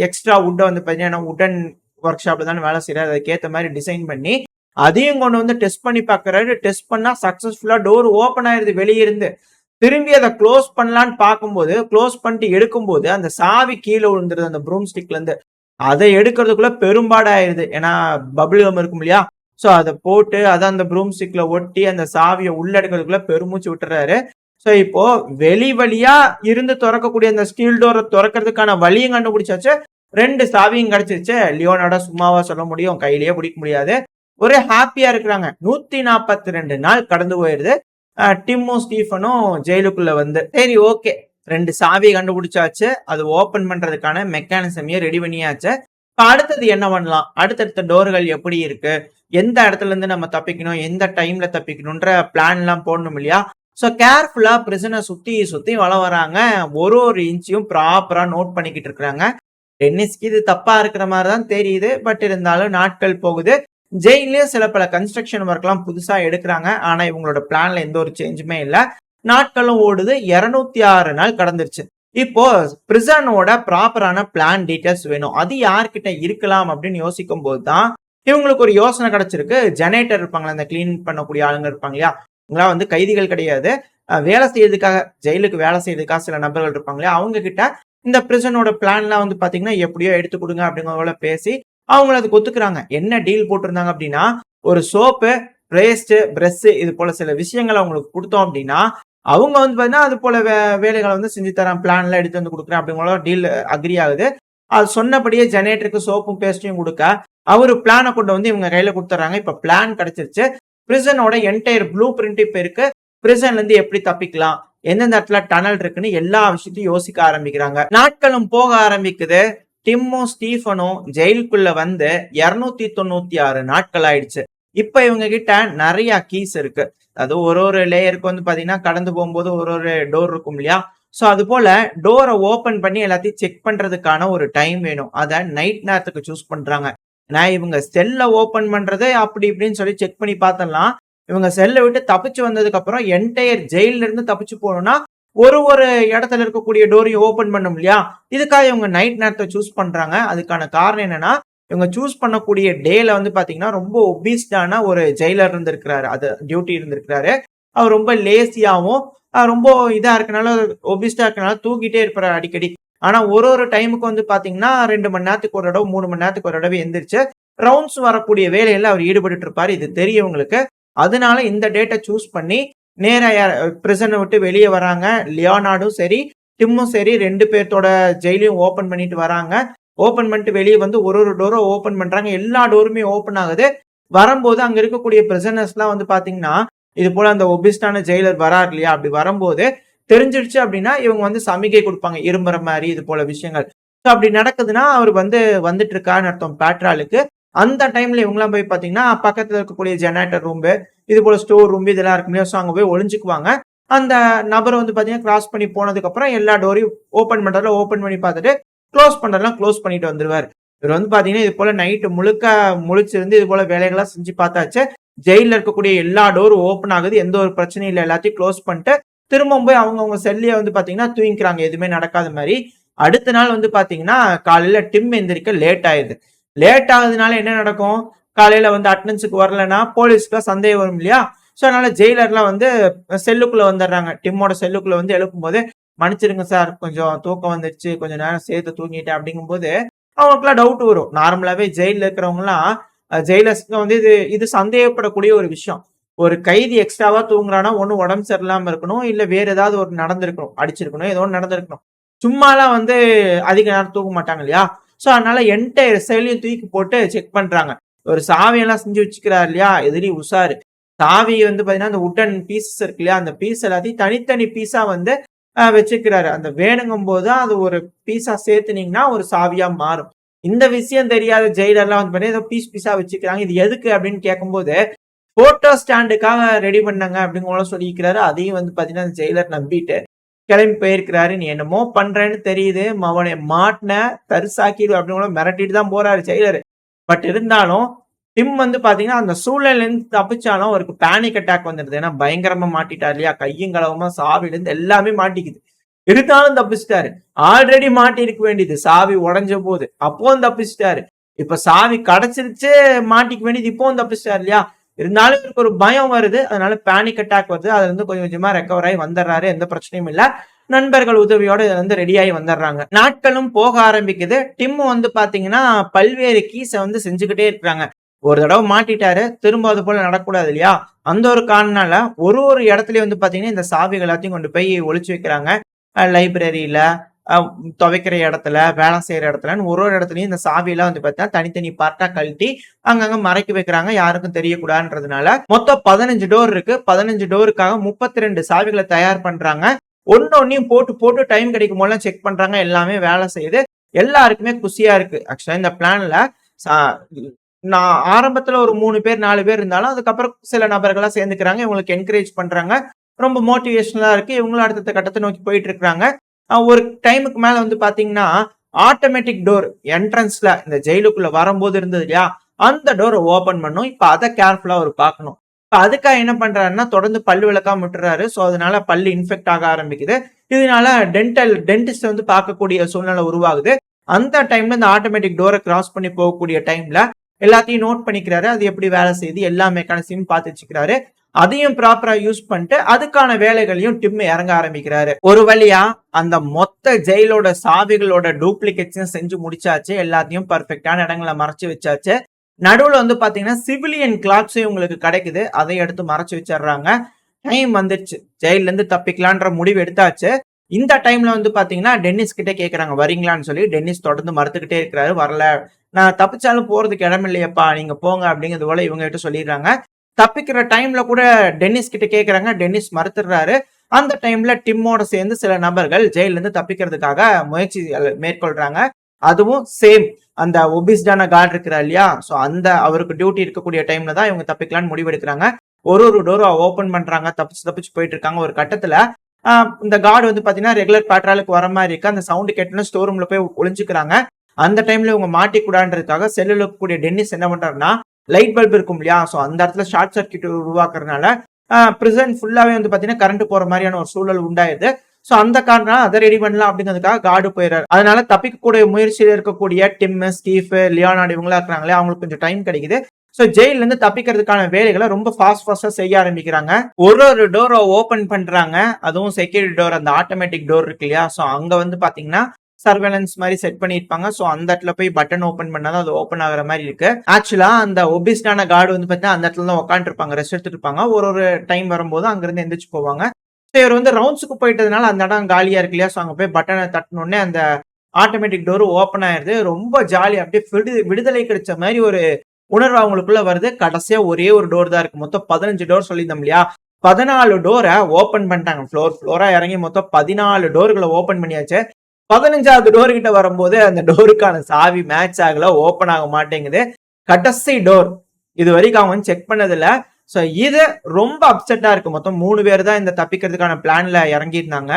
A: எக்ஸ்ட்ரா வுட்டை வந்து பார்த்தீங்கன்னா உடன் ஒர்க் ஷாப்ல தானே வேலை செய்யறாரு அதுக்கேற்ற மாதிரி டிசைன் பண்ணி அதையும் கொண்டு வந்து டெஸ்ட் பண்ணி பார்க்குறாரு. டெஸ்ட் பண்ணால் சக்ஸஸ்ஃபுல்லாக டோர் ஓப்பன் ஆயிடுது வெளியே இருந்து திரும்பி அதை க்ளோஸ் பண்ணலான்னு பார்க்கும்போது க்ளோஸ் பண்ணிட்டு எடுக்கும்போது அந்த சாவி கீழே விழுந்துருது அந்த ப்ரூம் ஸ்டிக்லேருந்து அதை எடுக்கிறதுக்குள்ள பெரும்பாடாயிருது. ஏன்னா பபிள்கம் இருக்கும் இல்லையா? ஸோ அதை போட்டு அதை அந்த ப்ரூம் ஸ்டிக்ல ஒட்டி அந்த சாவியை உள்ளெடுக்கிறதுக்குள்ள பெருமூச்சு விட்டுறாரு. ஸோ இப்போ வெளி வழியா இருந்து திறக்கக்கூடிய அந்த ஸ்டீல் டோரை திறக்கிறதுக்கான வழியும் கண்டுபிடிச்சாச்சு. ரெண்டு சாவியும் கிடைச்சிருச்சு. லியோனாட சும்மாவா சொல்ல முடியும். கையிலேயே பிடிக்க முடியாது. ஒரே ஹாப்பியா இருக்கிறாங்க. நூத்தி நாற்பத்தி ரெண்டு நாள் கடந்து போயிருது. டிம்மும் ஸ்டீஃபனும் ஜெயிலுக்குள்ள வந்து சரி ஓகே. ரெண்டு சாவியை கண்டுபிடிச்சாச்சு. அது ஓபன் பண்றதுக்கான மெக்கானிசமையே ரெடி பண்ணியாச்சு. இப்போ அடுத்தது என்ன பண்ணலாம்? அடுத்தடுத்த டோர்கள் எப்படி இருக்கு? எந்த இடத்துல இருந்து நம்ம தப்பிக்கணும்? எந்த டைம்ல தப்பிக்கணும்ன்ற பிளான் எல்லாம் போடணும் இல்லையா? ஸோ கேர்ஃபுல்லா பிரிசனை சுத்தி சுத்தி வள வராங்க. ஒரு ஒரு இன்ச்சையும் ப்ராப்பரா நோட் பண்ணிக்கிட்டு இருக்கிறாங்க. டென்னிஸ்க்கு இது தப்பா இருக்கிற மாதிரி தான் தெரியுது. பட் இருந்தாலும் நாட்கள் போகுது. ஜெயிலே சில பல கன்ஸ்ட்ரக்ஷன் ஒர்க்லாம் புதுசா எடுக்கிறாங்க. ஆனா இவங்களோட பிளான்ல எந்த ஒரு சேஞ்சுமே இல்லை. நாட்களும் ஓடுது. இருநூத்தி ஆறு நாள் கடந்துருச்சு. இப்போ பிரிசனோட ப்ராப்பரான பிளான் டீட்டெயில்ஸ் வேணும். அது யார்கிட்ட இருக்கலாம் அப்படின்னு யோசிக்கும் போது தான் இவங்களுக்கு ஒரு யோசனை கிடைச்சிருக்கு. ஜெனரேட்டர் இருப்பாங்களா அந்த கிளீன் பண்ணக்கூடிய ஆளுங்க இருப்பாங்க இல்லையா? இவங்களாம் வந்து கைதிகள் கிடையாது. வேலை செய்யறதுக்காக ஜெயிலுக்கு வேலை செய்யறதுக்காக சில நபர்கள் இருப்பாங்க இல்லையா? அவங்க கிட்ட இந்த பிரிசனோட பிளான்லாம் வந்து பாத்தீங்கன்னா எப்படியோ எடுத்து கொடுங்க அப்படிங்கிறவங்கள பேசி அவங்கள அதுக்கு கொத்துக்கிறாங்க. என்ன டீல் போட்டிருந்தாங்க அப்படின்னா ஒரு சோப்பு பிரேஸ்ட் பிரஷ் இது போல சில விஷயங்களை அவங்களுக்கு கொடுத்தோம் அப்படின்னா அவங்க வந்து பார்த்தீங்கன்னா அது போல வே- வேலைகளை வந்து செஞ்சு தரேன் பிளான் எல்லாம் எடுத்து வந்து கொடுக்குறேன் அப்படிங்கிற டீல் அக்ரி ஆகுது. அது சொன்னபடியே ஜெனரேட்டருக்கு சோப்பும் பேஸ்ட்டையும் கொடுக்க அவரு பிளானை கொண்டு வந்து இவங்க கையில கொடுத்துறாங்க இப்ப பிளான் கிடைச்சிருச்சு. பிரிசனோட என்டையர் ப்ளூ பிரிண்ட் இப்ப இருக்கு. பிரிசன்ல இருந்து எப்படி தப்பிக்கலாம்? எந்தெந்த இடத்துல டனல் இருக்குன்னு எல்லா விஷயத்தையும் யோசிக்க ஆரம்பிக்கிறாங்க. நாட்களும் போக ஆரம்பிக்குது. டிம்மும் ஸ்டீஃபனும் ஜெயிலுக்குள்ள வந்து இருநூத்தி தொண்ணூத்தி ஆறு நாட்கள் ஆயிடுச்சு இப்ப இவங்க கிட்ட நிறைய கீஸ் இருக்கு. அது ஒரு ஒரு லேயருக்கு வந்து பாத்தீங்கன்னா கடந்து போகும்போது ஒரு ஒரு டோர் இருக்கும் இல்லையா? ஸோ அது போல டோரை ஓப்பன் பண்ணி எல்லாத்தையும் செக் பண்றதுக்கான ஒரு டைம் வேணும். அதை நைட் நேரத்துக்கு சூஸ் பண்றாங்க. நான் இவங்க செல்ல ஓபன் பண்றது அப்படி இப்படின்னு சொல்லி செக் பண்ணி பார்த்தலாம் இவங்க செல்லை விட்டு தப்பிச்சு வந்ததுக்கு அப்புறம் என்டையர் ஜெயில இருந்து தப்பிச்சு போகணும்னா ஒரு ஒரு இடத்துல இருக்கக்கூடிய டோரையும் ஓபன் பண்ணும் இல்லையா? இதுக்காக இவங்க நைட் நேரத்தை சூஸ் பண்றாங்க. அதுக்கான காரணம் என்னன்னா இவங்க சூஸ் பண்ணக்கூடிய டேல வந்து பாத்தீங்கன்னா ரொம்ப ஒபீஸ்டான ஒரு ஜெயிலர் இருந்திருக்கிறாரு. அது டியூட்டி இருந்திருக்கிறாரு. அவர் ரொம்ப லேசியாகவும் ரொம்ப இதா இருக்கனால ஒபிஸ்டா இருக்கனால தூக்கிட்டே இருப்பாரு அடிக்கடி. ஆனா ஒரு ஒரு டைமுக்கு வந்து பாத்தீங்கன்னா ரெண்டு மணி நேரத்துக்கு ஒரு தடவை மூணு மணி நேரத்துக்கு ஒரு தடவை எந்திரிச்சு ரவுண்ட்ஸ் வரக்கூடிய வேலையில அவர் ஈடுபட்டு இருப்பாரு. இது தெரியும் அதனால இந்த டேட்டை சூஸ் பண்ணி நேராக பிரிசனை விட்டு வெளியே வராங்க. லியோனார்டும் சரி டிம்மும் சரி ரெண்டு பேர்த்தோட ஜெயிலையும் ஓப்பன் பண்ணிட்டு வராங்க. ஓப்பன் பண்ணிட்டு வெளியே வந்து ஒரு ஒரு டோரும் ஓப்பன் பண்றாங்க. எல்லா டோருமே ஓப்பன் ஆகுது. வரும்போது அங்க இருக்கக்கூடிய பிரிசனர்ஸ்லாம் வந்து பாத்தீங்கன்னா இது போல அந்த ஒபிஸ்டான ஜெயிலர் வரார் இல்லையா? அப்படி வரும்போது தெரிஞ்சிடுச்சு அப்படின்னா இவங்க வந்து சமிகை கொடுப்பாங்க. இரும்புற மாதிரி இது போல விஷயங்கள். ஸோ அப்படி நடக்குதுன்னா அவர் வந்து வந்துட்டு இருக்கான்னு அர்த்தம். பேட்ராலுக்கு அந்த டைம்ல இவங்கெல்லாம் போய் பார்த்தீங்கன்னா பக்கத்தில் இருக்கக்கூடிய ஜெனரேட்டர் ரூம்பு இது போல ஸ்டோர் ரூம் இதெல்லாம் இருக்கும் இல்லையா ஸோ அங்கே போய் ஒளிஞ்சுக்குவாங்க. அந்த நபர் வந்து பார்த்தீங்கன்னா கிராஸ் பண்ணி போனதுக்கப்புறம் எல்லா டோரையும் ஓப்பன் பண்ணுறதுல ஓப்பன் பண்ணி பார்த்துட்டு க்ளோஸ் பண்ணுறதுலாம் க்ளோஸ் பண்ணிட்டு வந்துடுவார் இவர் வந்து பார்த்தீங்கன்னா இது போல நைட்டு முழுக்க முழிச்சிருந்து இது போல வேலைகள்லாம் செஞ்சு பார்த்தாச்சு. ஜெயிலில் இருக்கக்கூடிய எல்லா டோரும் ஓப்பன் ஆகுது. எந்த ஒரு பிரச்சனையும் இல்லை. எல்லாத்தையும் க்ளோஸ் பண்ணிட்டு திரும்பவும் போய் அவங்கவுங்க செல்லியை வந்து பார்த்தீங்கன்னா தூங்கிக்கிறாங்க. எதுவுமே நடக்காத மாதிரி. அடுத்த நாள் வந்து பார்த்தீங்கன்னா காலையில் டிம் எந்திரிக்க லேட் ஆயிடுது. லேட் ஆகுதுனால என்ன நடக்கும்? காலையில வந்து அட்டனன்ஸுக்கு வரலன்னா போலீஸ்க்குலாம் சந்தேகம் வரும் இல்லையா? ஸோ அதனால ஜெயிலர்லாம் வந்து செல்லுக்குள்ள வந்துடுறாங்க. டிம்மோட செல்லுக்குள்ள வந்து எழுப்பும்போது மன்னிச்சிருங்க சார் கொஞ்சம் தூக்கம் வந்துருச்சு கொஞ்சம் நேரம் சேர்த்து தூங்கிட்டேன். அப்படிங்கும்போது அவங்களுக்குலாம் டவுட் வரும். நார்மலாவே ஜெயிலில் இருக்கிறவங்கலாம் ஜெயிலர்ஸ்க்கு வந்து இது இது சந்தேகப்படக்கூடிய ஒரு விஷயம். ஒரு கைதி எக்ஸ்ட்ராவா தூங்குறானா ஒன்றும் உடம்பு சரியில்லாம இருக்கணும் இல்லை வேற ஏதாவது ஒரு நடந்திருக்கணும் அடிச்சிருக்கணும் ஏதோ ஒன்று நடந்திருக்கணும். சும்மாலாம் வந்து அதிக நேரம் தூங்க மாட்டாங்க இல்லையா? ஸோ அதனால என்டையர் செயலையும் தூக்கி போட்டு செக் பண்றாங்க. ஒரு சாவியெல்லாம் செஞ்சு வச்சுக்கிறார் இல்லையா? எதிரி உஷாரு. சாவி வந்து பார்த்தீங்கன்னா அந்த உட்டன் பீசஸ் இருக்கு இல்லையா? அந்த பீஸ் எல்லாத்தையும் தனித்தனி பீஸா வந்து வச்சுக்கிறாரு. அந்த வேணுங்கும் போது அது ஒரு பீஸா சேர்த்துனீங்கன்னா ஒரு சாவியா மாறும். இந்த விஷயம் தெரியாத ஜெயிலர்லாம் வந்து பார்த்தீங்கன்னா ஏதோ பீஸ் பீஸா வச்சுக்கிறாங்க. இது எதுக்கு அப்படின்னு கேட்கும்போது போட்டோ ஸ்டாண்டுக்காக ரெடி பண்ணாங்க அப்படிங்கிற சொல்லிக்கிறாரு. அதையும் வந்து பார்த்தீங்கன்னா அந்த ஜெயிலர் நம்பிட்டு கிளம்பி போயிருக்கிறாரு. நீ என்னமோ பண்றேன்னு தெரியுது. அவனை மாட்டின தரிசாக்கிடு அப்படின்னு மிரட்டிட்டு தான் போறாரு செயலர் பட் இருந்தாலும் டிம் வந்து பாத்தீங்கன்னா அந்த சூழ்நிலையில இருந்து தப்பிச்சாலும் அவருக்கு பேனிக் அட்டாக் வந்துடுது. ஏன்னா பயங்கரமா மாட்டிட்டார் இல்லையா? கையும் கலவமா சாவில இருந்து எல்லாமே மாட்டிக்குது. இருந்தாலும் தப்பிச்சிட்டாரு. ஆல்ரெடி மாட்டி இருக்க வேண்டியது. சாவி உடஞ்ச போது. அப்பவும் தப்பிச்சிட்டாரு. இப்ப சாவி கிடைச்சிருச்சு மாட்டிக்க வேண்டியது இப்பவும் தப்பிச்சிட்டாரு இல்லையா? இருந்தாலும் இவருக்கு ஒரு பயம் வருது. அதனால பேனிக் அட்டாக் வருது. அதுல இருந்து கொஞ்சம் கொஞ்சமா ரெக்கவர் ஆகி வந்துடுறாரு. எந்த பிரச்சனையும் இல்ல. நண்பர்கள் உதவியோட இதுல இருந்து ரெடியாகி வந்துடுறாங்க. நாட்களும் போக ஆரம்பிக்குது. டிம் வந்து பாத்தீங்கன்னா பல்வேறு கீஸை வந்து செஞ்சுக்கிட்டே இருக்கிறாங்க ஒரு தடவை மாட்டிட்டாரு. திரும்ப அது போல நடக்கூடாது இல்லையா? அந்த ஒரு காரணனால ஒரு ஒரு இடத்துலயும் வந்து பாத்தீங்கன்னா இந்த சாவிகள் எல்லாத்தையும் கொண்டு போய் ஒழிச்சு வைக்கிறாங்க. லைப்ரரியில துவைக்கிற இடத்துல வேலை செய்யற இடத்துலன்னு ஒரு ஒரு இடத்துலயும் இந்த சாவியெல்லாம் வந்து பார்த்தீங்கன்னா தனித்தனி பார்ட்டா கழட்டி அங்கங்க மறைக்க வைக்கிறாங்க. யாருக்கும் தெரியக்கூடாதுன்றதுனால மொத்தம் பதினஞ்சு டோர் இருக்கு. பதினஞ்சு டோருக்காக முப்பத்தி ரெண்டு சாவிகளை தயார் பண்றாங்க. ஒன்னொன்னையும் போட்டு போட்டு டைம் கிடைக்கும் போதெல்லாம் செக் பண்றாங்க. எல்லாமே வேலை செய்யுது. எல்லாருக்குமே குசியா இருக்கு. ஆக்சுவலா இந்த பிளான்ல நான் ஆரம்பத்துல ஒரு மூணு பேர் நாலு பேர் இருந்தாலும் அதுக்கப்புறம் சில நபர்களா சேர்ந்துக்கிறாங்க. இவங்களுக்கு என்கரேஜ் பண்றாங்க. ரொம்ப மோட்டிவேஷனலா இருக்கு. இவங்களும் அடுத்த கட்டத்தை நோக்கி போயிட்டு இருக்கிறாங்க. ஒரு டைமுக்கு மேல வந்து பாத்தீங்கன்னா ஆட்டோமேட்டிக் டோர் என்ட்ரன்ஸ்ல இந்த ஜெயிலுக்குள்ள வரும்போது இருந்தது இல்லையா? அந்த டோரை ஓபன் பண்ணும். இப்ப அதை கேர்ஃபுல்லா அவர் பார்க்கணும். இப்ப அதுக்காக என்ன பண்றாருன்னா தொடர்ந்து பல்லு விளக்காம விட்டுறாரு ஸோ அதனால பல்லு இன்ஃபெக்ட் ஆக ஆரம்பிக்குது. இதனால டென்டல் டென்டிஸ்ட் வந்து பார்க்கக்கூடிய சூழ்நிலை உருவாகுது. அந்த டைம்ல இந்த ஆட்டோமேட்டிக் டோரை கிராஸ் பண்ணி போகக்கூடிய டைம்ல எல்லாத்தையும் நோட் பண்ணிக்கிறாரு. அது எப்படி வேலை செய்யுது? எல்லா மெக்கானிசமும் பார்த்து வச்சுக்கிறாரு. அதையும் ப்ராப்பரா யூஸ் பண்ணிட்டு அதுக்கான வேலைகளையும் டிம் இறங்க ஆரம்பிக்கிறாரு. ஒரு வழியா அந்த மொத்த ஜெயிலோட சாவிகளோட டூப்ளிகேட்ஸையும் செஞ்சு முடிச்சாச்சு. எல்லாத்தையும் பர்ஃபெக்டான இடங்களை மறைச்சு வச்சாச்சு. நடுவில் வந்து பாத்தீங்கன்னா சிவிலியன் கிளாத்ஸும் உங்களுக்கு கிடைக்குது. அதை எடுத்து மறைச்சு வச்சிடுறாங்க. டைம் வந்துடுச்சு. ஜெயில இருந்து தப்பிக்கலான்ற முடிவு எடுத்தாச்சு. இந்த டைம்ல வந்து பாத்தீங்கன்னா டென்னிஸ் கிட்ட கேட்கறாங்க வரீங்களான்னு சொல்லி டென்னிஸ் தொடர்ந்து மறுத்துக்கிட்டே இருக்கிறாரு. வரல. நான் தப்பிச்சாலும் போறதுக்கு இடம் இல்லையப்பா நீங்க போங்க அப்படிங்கிறது போல இவங்க கிட்ட சொல்லிடுறாங்க. தப்பிக்கிற டைம்ல கூட டென்னிஸ் கிட்ட கேட்குறாங்க டென்னிஸ் மறுத்துடுறாரு. அந்த டைம்ல டிம்மோட சேர்ந்து சில நபர்கள் ஜெயிலிருந்து தப்பிக்கிறதுக்காக முயற்சி மேற்கொள்றாங்க. அதுவும் சேம் அந்த ஒபிஸ்டான கார்டு இருக்கிறா இல்லையா? ஸோ அந்த அவருக்கு டியூட்டி இருக்கக்கூடிய டைம்ல தான் இவங்க தப்பிக்கலாம்னு முடிவெடுக்கிறாங்க. ஒரு ஒரு டோரும் ஓப்பன் பண்றாங்க. தப்பிச்சு தப்பிச்சு போயிட்டு இருக்காங்க ஒரு கட்டத்துல. இந்த கார்டு வந்து பாத்தீங்கன்னா ரெகுலர் பேட்ராலுக்கு வர மாதிரி இருக்கு. அந்த சவுண்ட் கேட்டோன்னா ஸ்டோர் ரூம்ல போய் ஒளிஞ்சுக்கிறாங்க. அந்த டைம்ல இவங்க மாட்டிக்கூடான்றதுக்காக செல்லுல இருக்கக்கூடிய டென்னிஸ் என்ன பண்றாருன்னா லைட் பல்ப் இருக்கும் இல்லையா? ஸோ அந்த இடத்துல ஷார்ட் சர்க்கியூட் உருவாக்குறதுனால ப்ரிசன்ட் ஃபுல்லாகவே வந்து பார்த்தீங்கன்னா கரண்ட் போகிற மாதிரியான ஒரு சூழல் உண்டாயிருது. ஸோ அந்த காரணம் அதை ரெடி பண்ணலாம் அப்படிங்கிறதுக்காக காடு போயிடுறாரு. அதனால தப்பிக்கக்கூடிய முயற்சியில் இருக்கக்கூடிய டிம் ஸ்டீஃப் லியோனார்டு இவங்களா இருக்கிறாங்களே அவங்களுக்கு கொஞ்சம் டைம் கிடைக்குது. ஸோ ஜெயில இருந்து தப்பிக்கிறதுக்கான வேலைகளை ரொம்ப ஃபாஸ்ட் ஃபாஸ்டா செய்ய ஆரம்பிக்கிறாங்க. ஒரு ஒரு டோரை ஓபன் பண்றாங்க. அதுவும் செக்யூரிட்டி டோர் அந்த ஆட்டோமேட்டிக் டோர் இருக்கு இல்லையா? ஸோ அங்க வந்து பாத்தீங்கன்னா சர்வேலன்ஸ் மாதிரி செட் பண்ணியிருப்பாங்க. ஸோ அந்த இடத்துல போய் பட்டன் ஓப்பன் பண்ணாதான் அது ஓப்பன் ஆகிற மாதிரி இருக்கு. ஆக்சுவலா அந்த ஒபிஸ்டான கார்டு வந்து பார்த்தீங்கன்னா அந்த இடத்துல தான் உட்காந்துருப்பாங்க ரெஸ்ட் எடுத்துட்டு இருப்பாங்க. ஒரு ஒரு டைம் வரும்போது அங்கிருந்து எந்திரிச்சு போவாங்க. ஸோ இவர் வந்து ரவுண்ட்ஸுக்கு போயிட்டதுனால அந்த இடம் காலியா இருக்கு இல்லையா? ஸோ அங்கே போய் பட்டனை தட்டினோடனே அந்த ஆட்டோமேட்டிக் டோர் ஓப்பன் ஆயிருது. ரொம்ப ஜாலி அப்படியே விடு விடுதலை கிடைச்ச மாதிரி ஒரு உணர்வு அவங்களுக்குள்ள வருது. கடைசியா ஒரே ஒரு டோர் தான் இருக்கு. மொத்தம் பதினஞ்சு டோர் சொல்லியிருந்தோம் இல்லையா? பதினாலு டோரை ஓப்பன் பண்ணிட்டாங்க. ஃப்ளோர் ஃப்ளோரா இறங்கி மொத்தம் பதினாலு டோர்களை ஓப்பன் பண்ணியாச்சு. பதினஞ்சாவது டோர் கிட்ட வரும்போது அந்த டோருக்கான சாவி மேட்ச் ஆகல ஓப்பன் ஆக மாட்டேங்குது. கடைசி டோர் இது வரைக்கும் அவங்க செக் பண்ணதில்ல. ஸோ இது ரொம்ப அப்செட்டா இருக்கு. மொத்தம் மூணு பேர் தான் இந்த தப்பிக்கிறதுக்கான பிளான்ல இறங்கியிருந்தாங்க.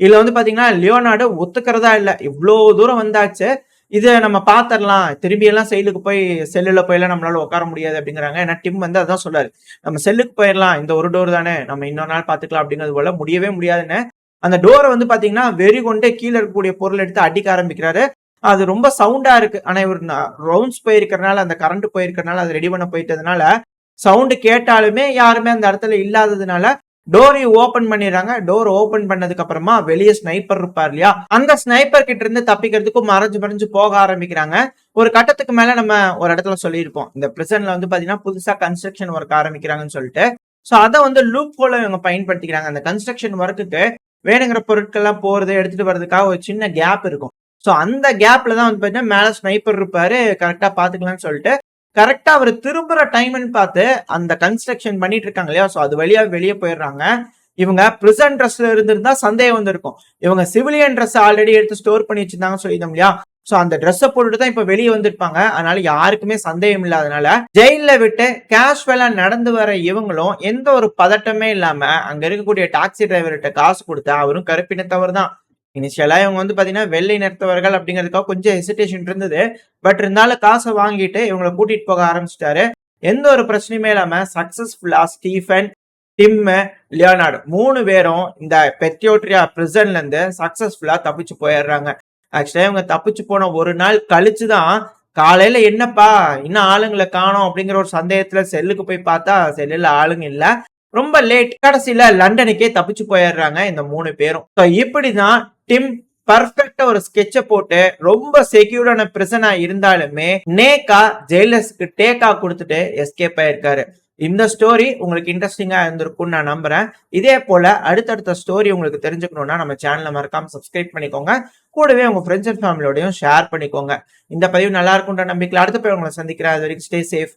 A: இதுல வந்து பாத்தீங்கன்னா லியோனார்டு ஒத்துக்கிறதா இல்லை. இவ்வளோ தூரம் வந்தாச்சு. இதை நம்ம பார்த்துடலாம் திரும்பி எல்லாம் போய் செல்லுல போயெல்லாம் நம்மளால உட்கார முடியாது அப்படிங்கிறாங்க. ஏன்னா டிம் வந்து அதான் சொல்லாரு நம்ம செல்லுக்கு போயிடலாம் இந்த ஒரு டோர் தானே. நம்ம இன்னொரு நாள் பாத்துக்கலாம் அப்படிங்கிறது போல முடியவே முடியாதுன்னு. அந்த டோரை வந்து பார்த்தீங்கன்னா வெறி கொண்டே கீழே இருக்கக்கூடிய பொருள் எடுத்து அடிக்க ஆரம்பிக்கிறாரு. அது ரொம்ப சவுண்டா இருக்கு. ஆனா இவர் ரவுண்ட்ஸ் போயிருக்கறனால அந்த கரண்ட் போயிருக்கறனால அது ரெடி பண்ண போயிட்டதுனால சவுண்டு கேட்டாலுமே யாருமே அந்த இடத்துல இல்லாததுனால டோரை ஓபன் பண்ணிடுறாங்க. டோர் ஓபன் பண்ணதுக்கு அப்புறமா வெளியே ஸ்னைப்பர் இருப்பார் இல்லையா? அந்த ஸ்னைப்பர் கிட்ட இருந்து தப்பிக்கிறதுக்கும் மறைஞ்சு மறைஞ்சு போக ஆரம்பிக்கிறாங்க. ஒரு கட்டத்துக்கு மேல நம்ம ஒரு இடத்துல சொல்லியிருப்போம். இந்த பிரிசன்ல வந்து பாத்தீங்கன்னா புதுசா கன்ஸ்ட்ரக்ஷன் ஒர்க் ஆரம்பிக்கிறாங்கன்னு சொல்லிட்டு. ஸோ அதை வந்து லூப் போல இவங்க பயன்படுத்திக்கிறாங்க. அந்த கன்ஸ்ட்ரக்ஷன் ஒர்க்குக்கு வேணுங்கிற பொருட்கள்லாம் போகிறது எடுத்துகிட்டு வர்றதுக்காக ஒரு சின்ன கேப் இருக்கும். ஸோ அந்த கேப்பில் தான் வந்து பார்த்தீங்கன்னா மேலே ஸ்னைப்பர் இருப்பார் கரெக்டாக பார்த்துக்கலாம்னு சொல்லிட்டு கரெக்டாக அவர் திரும்புகிற டைம்னு பார்த்து அந்த கன்ஸ்ட்ரக்ஷன் பண்ணிட்டு இருக்காங்க இல்லையா? ஸோ அது வழியாக வெளியே போயிடுறாங்க. இவங்க பிரிசன் ட்ரெஸ்ல இருந்திருந்தா சந்தேகம் வந்திருக்கும். இவங்க சிவிலியன் ட்ரெஸ் ஆல்ரெடி எடுத்து ஸ்டோர் பண்ணி வச்சிருந்தாங்க சொல்லியிருந்தோம் இல்லையா? ஸோ அந்த ட்ரெஸ்ஸை போட்டுட்டு தான் இப்போ வெளியே வந்திருப்பாங்க. அதனால யாருக்குமே சந்தேகம் இல்லாதனால ஜெயிலில் விட்டு கேஷுவலா நடந்து வர இவங்களும் எந்த ஒரு பதட்டமே இல்லாமல் அங்கே இருக்கக்கூடிய டாக்ஸி டிரைவர்கிட்ட காசு கொடுத்தா அவரும் கருப்பினத்தவர் தான். இனிஷியலாக இவங்க வந்து பார்த்தீங்கன்னா வெள்ளை நிறுத்தவர்கள் அப்படிங்கிறதுக்காக கொஞ்சம் ஹெசிடேஷன் இருந்தது. பட் இருந்தாலும் காசை வாங்கிட்டு இவங்களை கூட்டிகிட்டு போக ஆரம்பிச்சிட்டாரு. எந்த ஒரு பிரச்சனையுமே இல்லாமல் சக்ஸஸ்ஃபுல்லாக ஸ்டீஃபன் டிம்மு லியோனார்டு மூணு பேரும் இந்த பெத்தியோட்ரியா பிரிசன்லேருந்து சக்ஸஸ்ஃபுல்லாக தப்பிச்சு போயிடுறாங்க. ஆக்சுவலா இவங்க தப்பிச்சு போன ஒரு நாள் கழிச்சு தான் காலையில என்னப்பா இன்னும் ஆளுங்களை காணோம் அப்படிங்கிற ஒரு சந்தேகத்துல செல்லுக்கு போய் பார்த்தா செல்லுல ஆளுங்க இல்ல. ரொம்ப லேட் கடைசியில லண்டனுக்கே தப்பிச்சு போயிடுறாங்க இந்த மூணு பேரும். இப்படி இப்படிதான் டிம் பர்ஃபெக்டா ஒரு ஸ்கெட்ச போட்டு ரொம்ப செக்யூர்டான பிரசனா இருந்தாலுமே நேக்கா ஜெயிலர்ஸ்க்கு டேக்கா கொடுத்துட்டு எஸ்கேப் ஆயிருக்காரு. இந்த ஸ்டோரி உங்களுக்கு இன்ட்ரெஸ்டிங்காக இருந்திருக்கும்னு நான் நம்புறேன். இதே போல அடுத்தடுத்த ஸ்டோரி உங்களுக்கு தெரிஞ்சுக்கணும்னா நம்ம சேனலை மறக்காம சப்ஸ்கிரைப் பண்ணிக்கோங்க. கூடவே உங்க ஃப்ரெண்ட்ஸ் அண்ட் ஃபேமிலியோடையும் ஷேர் பண்ணிக்கோங்க. இந்த பதிவு நல்லா இருக்கும்ன்ற நம்பிக்கையில் அடுத்த போய் உங்களை சந்திக்கிறேன். அது வரைக்கும் ஸ்டே சேஃப்